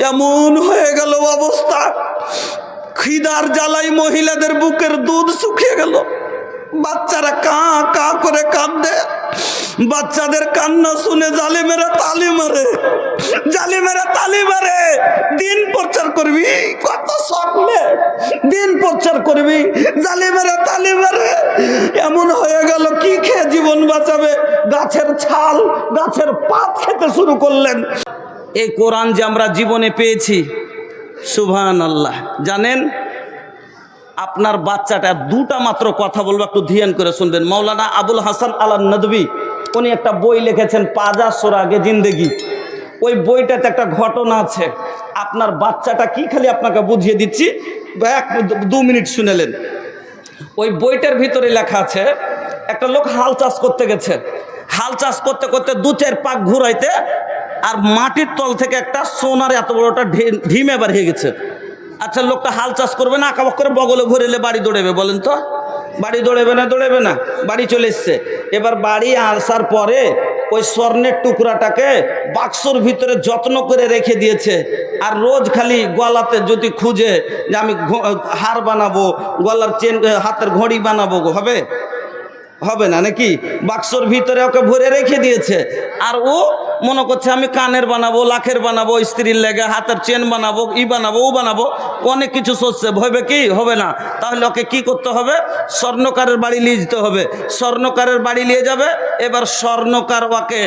এমন হয়ে গেল অবস্থা। খিদার জ্বালাই মহিলাদের বুকের দুধ শুকিয়ে গেল। বাচ্চারা কা কা করে কাঁদে। বাচ্চাদের কান্না শুনে জালিমেরা তালি মারে। জালিমেরা তালি মারে। দিন প্রচার করবি? কত স্বপ্নে? দিন প্রচার করবি? জালিমেরা তালি মারে। এমন হয়ে গেল কি খেয়ে জীবন বাঁচাবে? গাছের ছাল, গাছের পাত খেতে শুরু করলেন। এই কোরআন যে আমরা জীবনে পেয়েছি সুবহান আল্লাহ জানেন, আপনার বাচ্চাটা দুটা মাত্র কথা বলব, একটু ধ্যান করে শুনবেন। মৌলানা আবুল হাসান আলা নদবী উনি একটা বই লিখেছেন, পাজা সোরাগে জিন্দেগি। ওই বইটাতে একটা ঘটনা আছে। আপনার বাচ্চাটা কি খালি আপনাকে বুঝিয়ে দিচ্ছি, এক, দু মিনিট শুনেলেন। ওই বইটার ভিতরে লেখা আছে, একটা লোক হাল চাষ করতে গেছে। হাল চাষ করতে করতে দু চার পাক ঘুরাইতে আর মাটির তল থেকে একটা সোনার এত বড়টা ঢি- ঢিমে বার হয়ে গেছে। আচ্ছা লোকটা হাল চাষ করবে না, আঁকাবাক করে বগলে ঘুরেলে বাড়ি দৌড়েবে, বলেন তো? বাড়ি দৌড়েবে না দৌড়েবে না, বাড়ি চলে এসছে। এবার বাড়ি আসার পরে ওই স্বর্ণের টুকরাটাকে বাক্সর ভিতরে যত্ন করে রেখে দিয়েছে। আর রোজ খালি গলাতে যদি খুঁজে যে আমি হার বানাবো, গলার চেন, হাতের ঘড়ি বানাবো হবে? হবে না নাকি? বাক্সর ভিতরে ওকে ভরে রেখে দিয়েছে। আর ও মনে করছে আমি কানের বানাবো, লাখের বানাবো, স্ত্রীর লেগে হাতের চেন বানাবো, ই বানাবো, ও বানাবো, অনেক কিছু সোচছে হবে কি? হবে না। তাহলে ওকে কি করতে হবে? স্বর্ণকারের বাড়ি নিয়ে যেতে হবে। স্বর্ণকারের বাড়ি নিয়ে যাবে। এবার স্বর্ণকার ওকে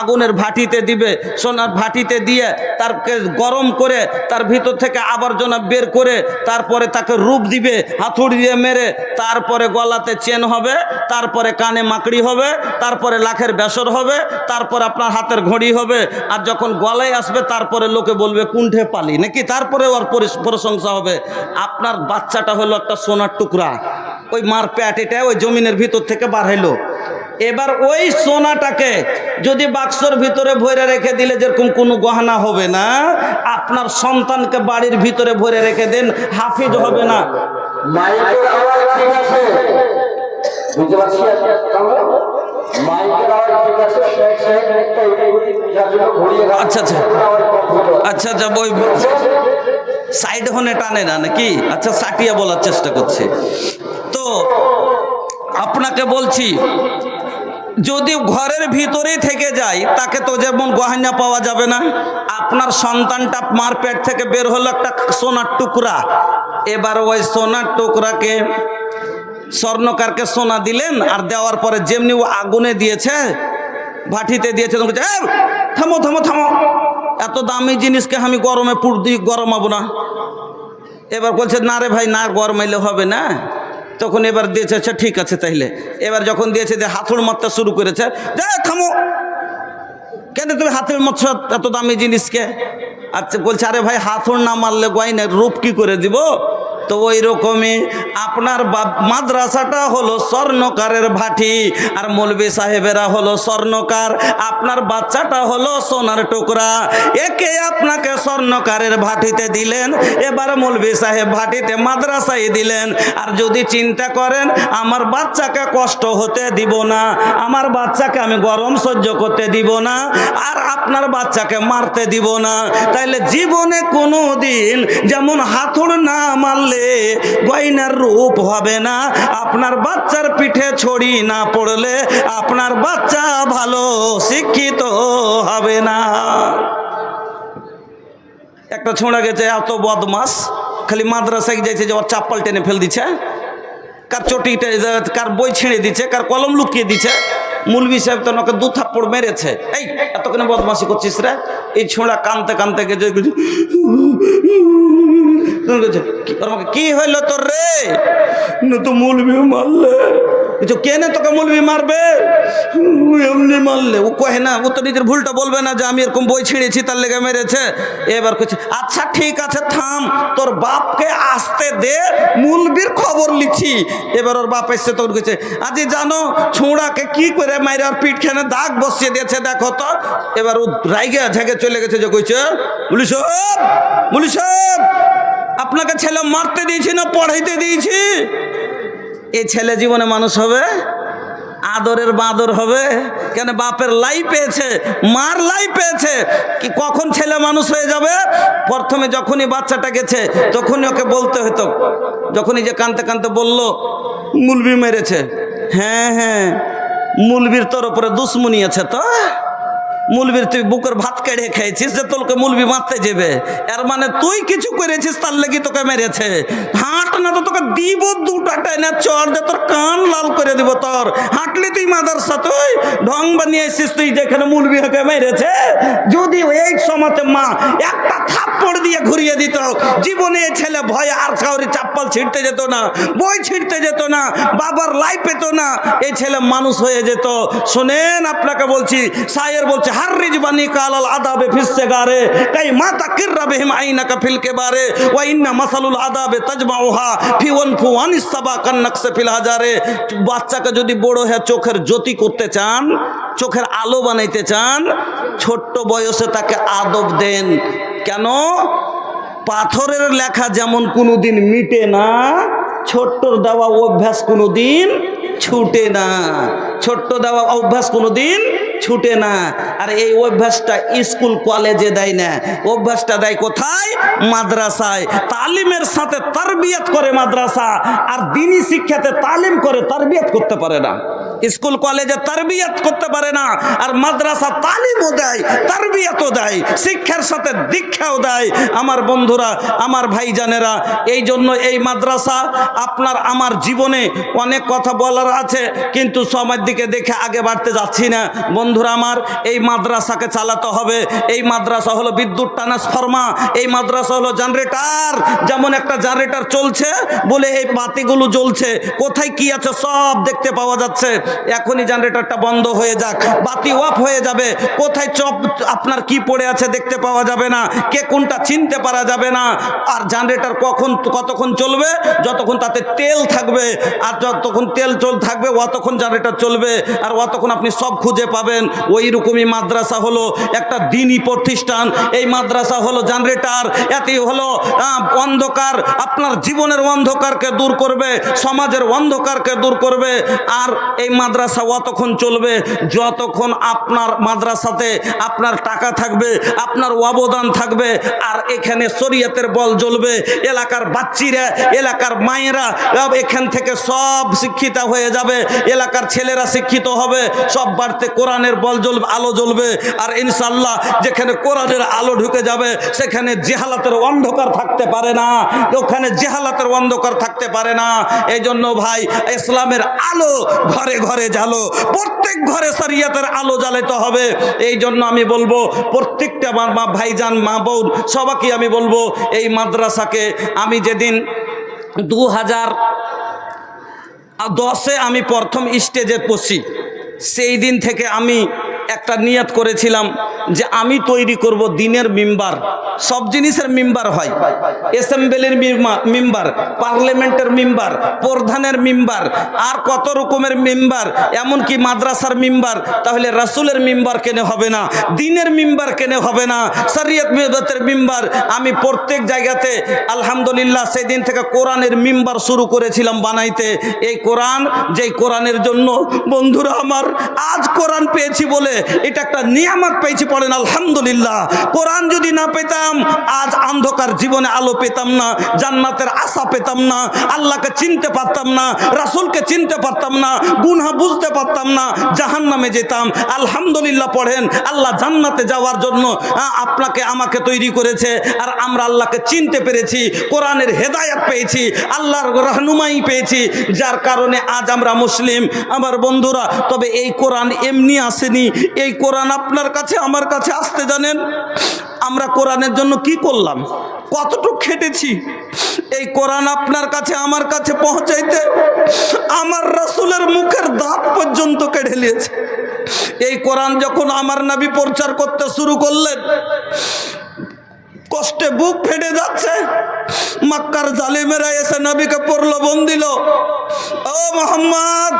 আগুনের ভাটিতে দিবে। সোনার ভাটিতে দিয়ে তারকে গরম করে তার ভিতর থেকে আবর্জনা বের করে তারপরে তাকে রূপ দিবে, হাতুড়ি দিয়ে মেরে। তারপরে গলাতে চেন হবে, তারপরে কানে মাকড়ি হবে, তারপরে লাখের বেসর হবে, তারপরে আপনার হাতের ঘড়ি হবে আর যখন গলায় আসবে তারপরে লোকে বলবে, কুণ্ঠে পালি। নাকি? তারপরে ওর প্রশংসা হবে। আপনার বাচ্চাটা হলো একটা সোনার টুকরা। ওই মার প্যাট এটা ওই জমিনের ভিতর থেকে বার হইল। এবার ওই সোনাটাকে যদি বাক্সর ভিতরে ভরে রেখে দিলে যেরকম কোনো গহনা হবে না, আপনার সন্তানকে বাড়ির ভিতরে ভরে রেখে দেন, হাফিজ হবে না। মাইকের আওয়াজ ঠিক আছে? আচ্ছা, আচ্ছা। আচ্ছা আচ্ছা বই সাইড হনে টানে না নাকি? আচ্ছা সাটিয়া বলার চেষ্টা করছে। তো আপনাকে বলছি যদি ঘরের ভিতরেই থেকে যায় তাকে তো যেমন গহনা পাওয়া যাবে না আপনার সন্তানটা মার পেট থেকে বের হলো একটা সোনার টুকরা। এবার ওই সোনার টুকরাকে স্বর্ণকারকে সোনা দিলেন আর দেওয়ার পরে যেমনি ও আগুনে দিয়েছে ভাটিতে দিয়েছে তখন বলছে, "এই, থামো থামো থামো। এত দামি জিনিসকে আমি গরমে পুর দিই গরমাবো না। এবার বলছে না রে ভাই না গরমাইলে হবে না। তখন এবার দিয়েছে আচ্ছা ঠিক আছে তাইলে। এবার যখন দিয়েছে দিয়ে হাতুড় মারতে শুরু করেছে যা থামো। কেন তুমি হাতের মৎস্য এত দামি জিনিসকে? আচ্ছা বলছে আরে ভাই হাতুড় না মারলে গয়না রূপ কি করে দিব? তো ওই রকমই আপনার মাদ্রাসাটা হলো স্বর্ণকারের ভাটি, আর মৌলবী সাহেবেরা হলো স্বর্ণকার, আপনার বাচ্চাটা হলো সোনার টুকরা। একে আপনাকে স্বর্ণকারের ভাটিতে দিলেন, এবার মৌলবী সাহেব ভাটিতে মাদ্রাসায় দিলেন। আর যদি চিন্তা করেন, আমার বাচ্চাকে কষ্ট হতে দিব না, আমার বাচ্চাকে আমি গরম সহ্য করতে দিব না, আর আপনার বাচ্চাকে মারতে দিব না। তাইলে জীবনে কোনো দিন যেমন হাতুড় না মারলে গয়নার রূপ হবে না। আপনার বাচ্চার পিঠে ছড়ি না পড়লে আপনার বাচ্চা ভালো শিক্ষিত হবে না। একটা ছোঁড়া গেছে, এত বদমাস। খালি মাদ্রাসায় যাইছে যে ওর চাপ্পাল টেনে ফেল দিছে কার চটিটা, কার বই ছিঁড়ে দিচ্ছে, কার কলম লুকিয়ে দিচ্ছে। মুলবি সাহেব তো ওকে দু থাপ্পড় মেরেছে। এই, এতক্ষণে বদমাসি করছিস রে? এই ছোঁড়া কানতে কানতে গেছে। কি হইল তোর রে? তো মুলবি মারলে। কেনে তোকে মুলবি মারবে? এমনি মারলে। ও কহে, না, ও তো নিজের ভুলটা বলবে না যে আমি এরকম বই ছিঁড়েছি, তার লেগে মেরেছে। এবার কইছে আচ্ছা ঠিক আছে, থাম। তোর বাপকে আসতে দে, মুলবির খবর লিছি এবার ওর বাপ এসছে তোর কইছে, আজি জানো, ছোঁড়াকে কি করে মাইরে আর পিঠখানে দাগ বসিয়ে দিয়েছে, দেখো তো। এবার ও রাইগে ঝেগে চলে গেছে যে কইছে বলি সাহেব বলি সাহেব আপনাকে ছেলে মারতে দিয়েছি না পড়াইতে দিয়েছি? এ ছেলে জীবনে মানুষ হবে? আদরের বাদর হবে? কেন বাপের লাই পেয়েছে? মার লাই পেয়েছে? কি কখন ছেলে মানুষ হয়ে যাবে? প্রথমে যখনই বাচ্চাটা গেছে, তখনই ওকে বলতে হতো। যখনই যে কানতে কানতে বলল, মুলবি মেরেছে। হ্যাঁ হ্যাঁ। মুলবির তোর ওপরে দুশ্মনী আছে তো? মুলবির তুই বুকের ভাত কেড়ে খেয়েছিস যে তোকে মুলবি মারতে যাবে। এর মানে তুই কিছু করেছিস, তার লেগে তোকে মেরেছে। হাঁট না তো তোকে দিব, দুটা টাইনা চর যে তোর কান লাল করে দিব তোর। হাঁটলি তুই মাদারসা, তুই ঢং বানিয়ে এসিস তুই যেখানে মুলবি হকে মেরেছে। যদি এই সময়তে মা একটা থাপ্পড় দিয়ে ঘুরিয়ে দিত। জীবনে ছেলে ভয়ে আর কাউরি চাপ্পল ছিঁড়তে যেত না, বই ছিঁড়তে যেত না, বাবার লাই পেত না, এই ছেলে মানুষ হয়ে যেত। শোনেন, আপনাকে বলছি, সায়ের বলছে হার রিজবানি কালাল আদাবে ফিসে গারে, কাই মাতা কিররা বেহিম আইনা কা ফিল কে বারে, ওয়া ইন্না মাসালুল আদাবে তাজমাউহা ফি ওয়ান ফু আনিস সাবা কান নাকসে ফিল হাজারে। বাচ্চাকে যদি বড় হয়ে চোখের জ্যোতি করতে চান, চোখের আলো বানাইতে চান, ছোট্ট বয়সে তাকে আদব দেন। কেন? পাথরের লেখা যেমন কোনোদিন মিটে না, ছোট্টর দেওয়া অভ্যাস কোনোদিন ছুটে না। ছোট্ট দেওয়া অভ্যাস কোনোদিন ছুটে না। আর এই অভ্যাসটা স্কুল, কলেজে দেয় না। অভ্যাসটা দেয় কোথায়? মাদ্রাসায়। তালিমের সাথে তারবিয়াত করে মাদ্রাসা, আর দিনী শিক্ষাতে তালিম করে তারবিয়াত করতে পারে না। স্কুল, কলেজে তারবিয়াত করতে পারে না, আর মাদ্রাসা তালিমও দেয়, তারবিয়াতও দেয়, শিক্ষার সাথে দীক্ষাও দেয়। আমার বন্ধুরা, আমার ভাইজানেরা, এই জন্য এই মাদ্রাসা আপনার আমার জীবনে অনেক কথা বলার আছে, কিন্তু সময়ের দিকে দেখে আগে বাড়তে যাচ্ছি না। বন্ধুরা আমার, এই মাদ্রাসাকে চালাতে হবে। এই মাদ্রাসা হলো বিদ্যুৎ ট্রান্সফর্মা এই মাদ্রাসা হলো জেনারেটার যেমন একটা জেনারেটার চলছে, বলে এই বাতিগুলো জ্বলছে, কোথায় কি আছে সব দেখতে পাওয়া যাচ্ছে। এখনই জেনারেটরটা বন্ধ হয়ে যাক। বাতি অফ হয়ে যাবে। কোথায় চপ, আপনার কি পড়ে আছে দেখতে পাওয়া যাবে না। কে কোনটা চিনতে পারা যাবে না। আর জেনারেটর কখন, কতক্ষণ চলবে? যতক্ষণ তাতে তেল থাকবে। আর যতক্ষণ তেল চল, থাকবে, অতক্ষণ জেনারেটর চলবে। আর অতক্ষণ আপনি সব খুঁজে পাবেন। ওই রকমই মাদ্রাসা হলো একটা দিনই প্রতিষ্ঠান। এই মাদ্রাসা হলো জেনারেটর এতেই হলো অন্ধকার। আপনার জীবনের অন্ধকারকে দূর করবে, সমাজের অন্ধকারকে দূর করবে। আর এই মাদ্রাসা অতক্ষণ চলবে, যতক্ষণ আপনার মাদ্রাসাতে আপনার টাকা থাকবে, আপনার অবদান থাকবে, আর এখানে শরীয়তের বল জ্বলবে, এলাকার বাচ্চিরা, এলাকার মায়েরা এখান থেকে সব শিক্ষিত হয়ে যাবে, এলাকার ছেলেরা শিক্ষিত হবে, সব বাড়তে কোরআনের বল জ্বলবে, আলো জ্বলবে, আর ইনশাল্লাহ যেখানে কোরআনের আলো ঢুকে যাবে, সেখানে জেহালাতের অন্ধকার থাকতে পারে না, ওখানে জেহালাতের অন্ধকার থাকতে পারে না। এই জন্য ভাই, ইসলামের আলো ঘরে ঘরে জ্বালো, প্রত্যেক ঘরে শরিয়তের আলো জ্বালাতে হবে। এই জন্য আমি বলব, প্রত্যেকটা আমার মা, ভাইজান, মা বোন, সবাইকে আমি বলব, এই মাদ্রাসাকে আমি যেদিন দু হাজার দশে আমি প্রথম স্টেজে পড়ছি, সেই দিন থেকে আমি একটা নিয়ত করেছিলাম যে আমি তৈরি করব দিনের মেম্বার। সব জিনিসের মেম্বার হয়। অ্যাসেম্বলির মেম্বার, পার্লামেন্টের মেম্বার, প্রধানের মেম্বার, আর কত রকমের মেম্বার, এমনকি মাদ্রাসার মেম্বার, তাহলে রাসুলের মেম্বার কেনে হবে না? দিনের মেম্বার কেনে হবে না? শরীয়ত মেদতের মেম্বার। আমি প্রত্যেক জায়গাতে আলহামদুলিল্লাহ সেদিন থেকে কোরআনের মেম্বার শুরু করেছিলাম বানাইতে। এই কোরআন, যেই কোরআনের জন্য বন্ধুরা আমার, আজ কোরআন পেয়েছি বলে এটা একটা নিয়ামত পেয়েছি, পড়েন, আলহামদুলিল্লাহ। কোরআন যদি না পেতাম, আজ অন্ধকার জীবনে আলো পেতাম না, জান্নাতের আশা পেতাম না, আল্লাহকে চিনতে পারতাম না, রাসুলকে চিনতে পারতাম না, গুনহা বুঝতে পারতাম না জাহান নামে যেতাম। আলহামদুলিল্লাহ পড়েন, আল্লাহ জান্নাতে যাওয়ার জন্য আপনাকে আমাকে তৈরি করেছে, আর আমরা আল্লাহকে চিনতে পেরেছি, কোরআনের হেদায়াত পেয়েছি, আল্লাহর রহনুমাই পেয়েছি, যার কারণে আজ আমরা মুসলিম। আমার বন্ধুরা, তবে এই কোরআন এমনি আসেনি এই কোরআন আপনার কাছে, আমার কাছে আসতে জানেন? আমরা কোরআনের জন্য কি করলাম? কতটুকু খেটেছি? এই কোরআন আপনার কাছে, আমার কাছে পৌঁছাইতে আমার রাসূলের মুখের দাঁত পর্যন্ত কেড়ে নিয়েছে। এই কোরআন যখন আমার নবী প্রচার করতে শুরু করলেন, কষ্টে বুক ফেটে যাচ্ছে। মাক্কার জালিমেরা এসে নবীকে পড়ল বন দিল। ও মোহাম্মদ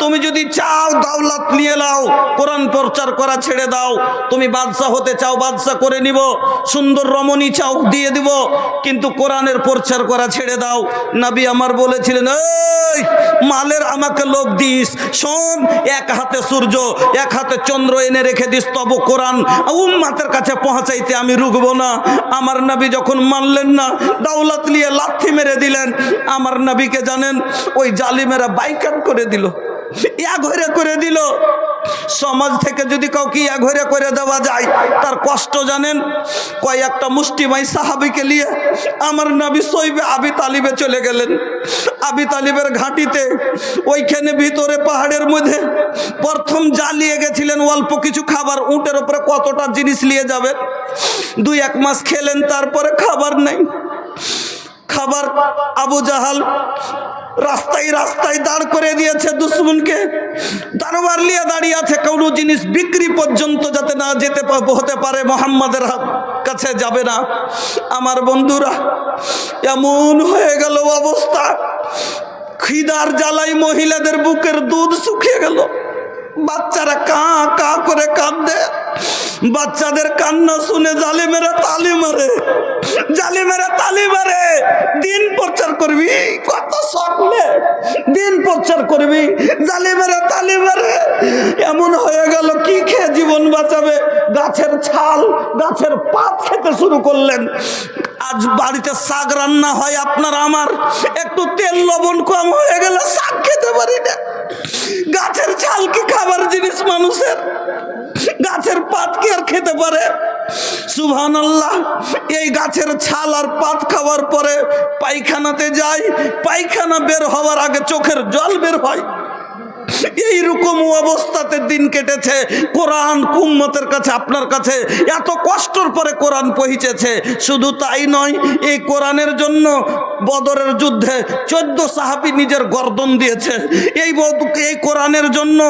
তুমি যদি চাও দাওলাত নিয়ে নাও, কোরআন প্রচার করা ছেড়ে দাও, তুমি বাদশাহ হতে চাও বাদশাহ করে নিব, সুন্দর রমণী চাও, দিয়ে দিব, কিন্তু কোরআনের প্রচার করা ছেড়ে দাও। নবী আমার বলেছিলেন, এই, মালের আমাকে লোভ দিস, শোন, এক হাতে সূর্য, এক হাতে চন্দ্র এনে রেখে দিস, তব কোরআন উম্মাতের কাছে পৌঁছাইতে আমি রুকবো না। আমার নবী যখন মানলেন না, দাওলাত নিয়ে লাথি মেরে দিলেন, আমার নবীকে জানেন, ওই জালিমেরা বাইকাট করে দিল। এক ঘরে করে দিল। সমাজ থেকে যদি কাউকে এক ঘরে করে দেওয়া যায়, তার কষ্ট জানেন? কয়েকটা মুষ্টিমাই সাহাবিকে নিয়ে আমার নবী সইবে আবি তালিবে চলে গেলেন। আবি তালিবের ঘাটিতে, ওইখানে ভিতরে পাহাড়ের মধ্যে প্রথম জ্বালিয়ে গেছিলেন অল্প কিছু খাবার, উটের উপরে কতটা জিনিস নিয়ে যাবে দুই এক মাস খেলেন, তারপরে খাবার নেই। খাবার আবু জাহাল রাস্তায় রাস্তায় দাঁড় করে দিয়েছে দুশ্মনকে। দারবার লিয়ে দাঁড়িয়ে আছে কোনো জিনিস বিক্রি পর্যন্ত যাতে না যেতে হতে পারে। মোহাম্মদের কাছে যাবে না। আমার বন্ধুরা, এমন হয়ে গেল অবস্থা। খিদার জ্বালাই মহিলাদের বুকের দুধ শুকিয়ে গেল। বাচ্চারা কা কা করে কাঁদে। বাচ্চাদের কান্না শুনে জালিমেরা তালি মারে। জালিমেরা তালি মারে। দিন প্রচার করবি? কত স্বপ্নে। দিন প্রচার করবি? জালিমেরা তালি মারে। এমন হয়ে গেল, কি খেয়ে জীবন বাঁচাবে? গাছের ছাল, গাছের পাত খেতে শুরু করলেন। আজ বাড়িতে শাক রান্না হয় আপনার আমার। একটু তেল লবণ কম হয়ে গেলে শাক খেতে পারি না। গাছের ছাল কি খাবার জিনিস মানুষের? গাছের পাত কি আর খেতে পারে? সুভান আল্লাহ এই গাছের ছাল আর পাত খাওয়ার পরে পায়খানাতে যাই, পায়খানা বের হওয়ার আগে চোখের জল বের হয়। এইরকম অবস্থাতে দিন কেটেছে। কোরআন কুম্মতের কাছে, আপনার কাছে এত কষ্টর পরে কোরআন পৌঁছেছে। শুধু তাই নয়, এই কোরআনের জন্য বদরের যুদ্ধে চোদ্দ সাহাবি নিজের গর্দন দিয়েছে। এই এই কোরআনের জন্য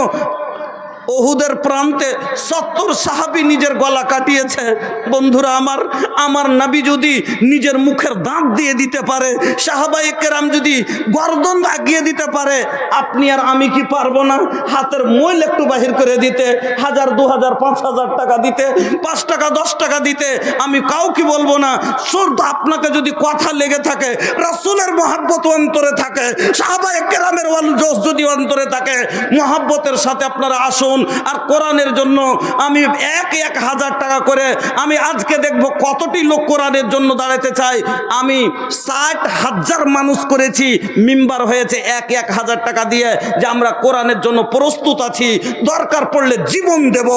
ওহুদের প্রান্তে সত্তর সাহাবি নিজের গলা কাটিয়েছে। বন্ধুরা আমার আমার নাবি যদি নিজের মুখের দাঁত দিয়ে দিতে পারে সাহাবাই কেরাম যদি গর্দন আগিয়ে দিতে পারে, আপনি আর আমি কি পারব না? হাতের মইল একটু বাহির করে দিতে, হাজার, দু হাজার, পাঁচ হাজার টাকা দিতে, পাঁচ টাকা, দশ টাকা দিতে, আমি কাউকে বলব না। শুধু আপনাকে যদি কথা লেগে থাকে, রাসুলের মহাব্বত অন্তরে থাকে সাহাবাই কেরামের জোশ যদি অন্তরে থাকে, মহাব্বতের সাথে আপনারা আসুন। আর কোরআনের জন্য আমি এক এক হাজার টাকা করে আমি আজকে দেখব কতটি লোক কোরআনের জন্য দাঁড়াতে চাই আমি ষাট হাজার মানুষ করেছি, মেম্বার হয়েছে এক এক হাজার টাকা দিয়ে যে আমরা কোরআনের জন্য প্রস্তুত আছি। দরকার পড়লে জীবন দেব।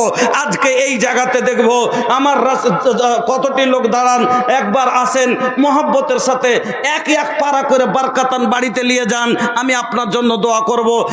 আজকে এই জায়গাতে দেখব আমার কতটি লোক দাঁড়ান, একবার আসেন, মহাব্বতের সাথে এক এক পাড়া করে বারকাতান বাড়িতে নিয়ে যান। আমি আপনার জন্য দোয়া করব।